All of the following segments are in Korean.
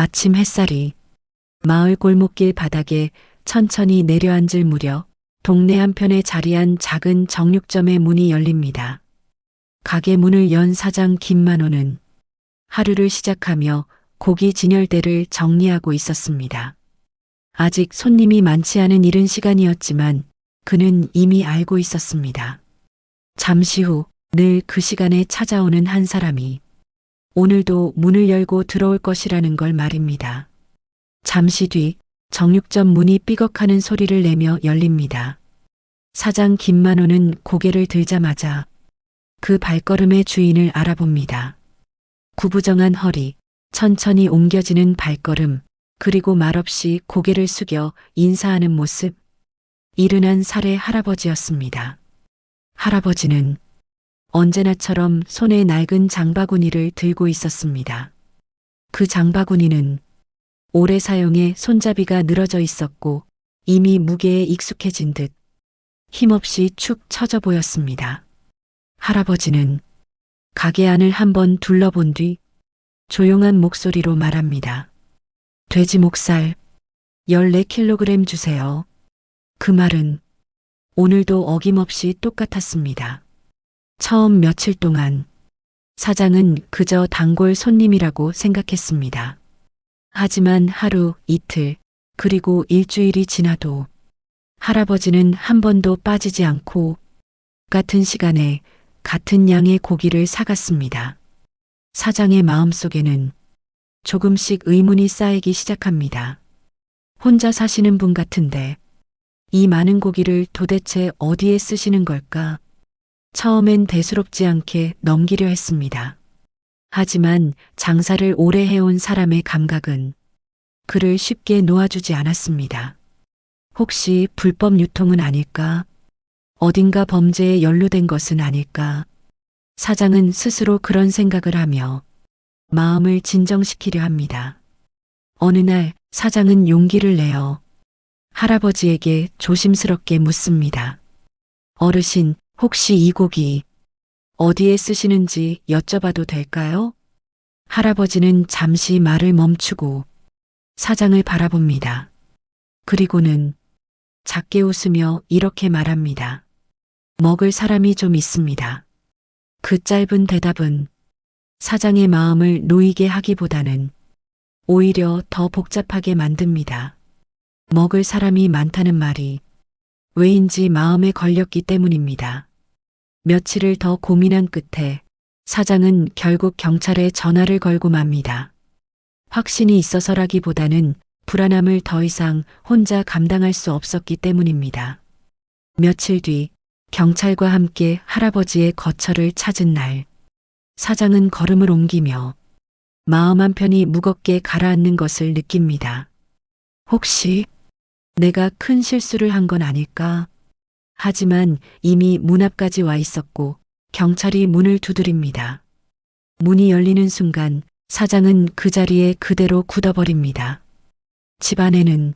아침 햇살이 마을 골목길 바닥에 천천히 내려앉을 무렵 동네 한편에 자리한 작은 정육점의 문이 열립니다. 가게 문을 연 사장 김만호는 하루를 시작하며 고기 진열대를 정리하고 있었습니다. 아직 손님이 많지 않은 이른 시간이었지만 그는 이미 알고 있었습니다. 잠시 후 늘 그 시간에 찾아오는 한 사람이 오늘도 문을 열고 들어올 것이라는 걸 말입니다. 잠시 뒤 정육점 문이 삐걱하는 소리를 내며 열립니다. 사장 김만호는 고개를 들자마자 그 발걸음의 주인을 알아봅니다. 구부정한 허리, 천천히 옮겨지는 발걸음, 그리고 말없이 고개를 숙여 인사하는 모습. 이른한 살의 할아버지였습니다. 할아버지는 언제나처럼 손에 낡은 장바구니를 들고 있었습니다. 그 장바구니는 오래 사용해 손잡이가 늘어져 있었고 이미 무게에 익숙해진 듯 힘없이 축 처져 보였습니다. 할아버지는 가게 안을 한번 둘러본 뒤 조용한 목소리로 말합니다. 돼지 목살 14kg 주세요. 그 말은 오늘도 어김없이 똑같았습니다. 처음 며칠 동안 사장은 그저 단골 손님이라고 생각했습니다. 하지만 하루, 이틀, 그리고 일주일이 지나도 할아버지는 한 번도 빠지지 않고 같은 시간에 같은 양의 고기를 사갔습니다. 사장의 마음속에는 조금씩 의문이 쌓이기 시작합니다. 혼자 사시는 분 같은데 이 많은 고기를 도대체 어디에 쓰시는 걸까? 처음엔 대수롭지 않게 넘기려 했습니다. 하지만 장사를 오래 해온 사람의 감각은 그를 쉽게 놓아주지 않았습니다. 혹시 불법 유통은 아닐까? 어딘가 범죄에 연루된 것은 아닐까? 사장은 스스로 그런 생각을 하며 마음을 진정시키려 합니다. 어느 날 사장은 용기를 내어 할아버지에게 조심스럽게 묻습니다. 어르신, 혹시 이 고기 어디에 쓰시는지 여쭤봐도 될까요? 할아버지는 잠시 말을 멈추고 사장을 바라봅니다. 그리고는 작게 웃으며 이렇게 말합니다. 먹을 사람이 좀 있습니다. 그 짧은 대답은 사장의 마음을 놓이게 하기보다는 오히려 더 복잡하게 만듭니다. 먹을 사람이 많다는 말이 왜인지 마음에 걸렸기 때문입니다. 며칠을 더 고민한 끝에 사장은 결국 경찰에 전화를 걸고 맙니다. 확신이 있어서라기보다는 불안함을 더 이상 혼자 감당할 수 없었기 때문입니다. 며칠 뒤 경찰과 함께 할아버지의 거처를 찾은 날, 사장은 걸음을 옮기며 마음 한편이 무겁게 가라앉는 것을 느낍니다. 혹시 내가 큰 실수를 한 건 아닐까? 하지만 이미 문 앞까지 와 있었고 경찰이 문을 두드립니다. 문이 열리는 순간 사장은 그 자리에 그대로 굳어버립니다. 집안에는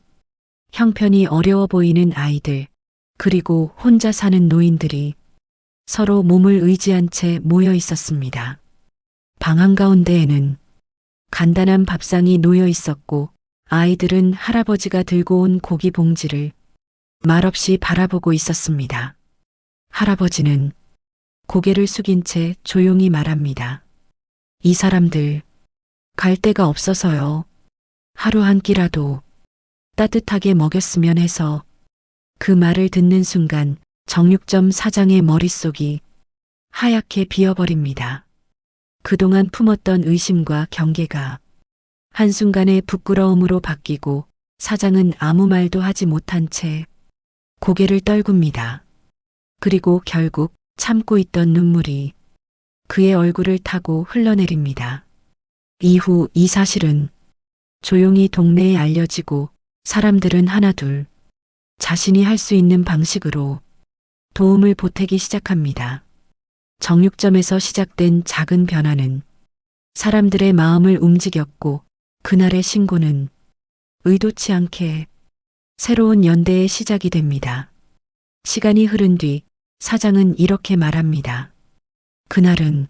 형편이 어려워 보이는 아이들, 그리고 혼자 사는 노인들이 서로 몸을 의지한 채 모여 있었습니다. 방 한가운데에는 간단한 밥상이 놓여 있었고 아이들은 할아버지가 들고 온 고기 봉지를 말없이 바라보고 있었습니다. 할아버지는 고개를 숙인 채 조용히 말합니다. 이 사람들 갈 데가 없어서요. 하루 한 끼라도 따뜻하게 먹였으면 해서 그 말을 듣는 순간 정육점 사장의 머릿속이 하얗게 비어버립니다. 그동안 품었던 의심과 경계가 한순간에 부끄러움으로 바뀌고 사장은 아무 말도 하지 못한 채 고개를 떨굽니다. 그리고 결국 참고 있던 눈물이 그의 얼굴을 타고 흘러내립니다. 이후 이 사실은 조용히 동네에 알려지고 사람들은 하나둘 자신이 할 수 있는 방식으로 도움을 보태기 시작합니다. 정육점에서 시작된 작은 변화는 사람들의 마음을 움직였고 그날의 신고는 의도치 않게 새로운 연대의 시작이 됩니다. 시간이 흐른 뒤 사장은 이렇게 말합니다. 그날은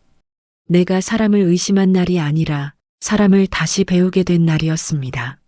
내가 사람을 의심한 날이 아니라 사람을 다시 배우게 된 날이었습니다.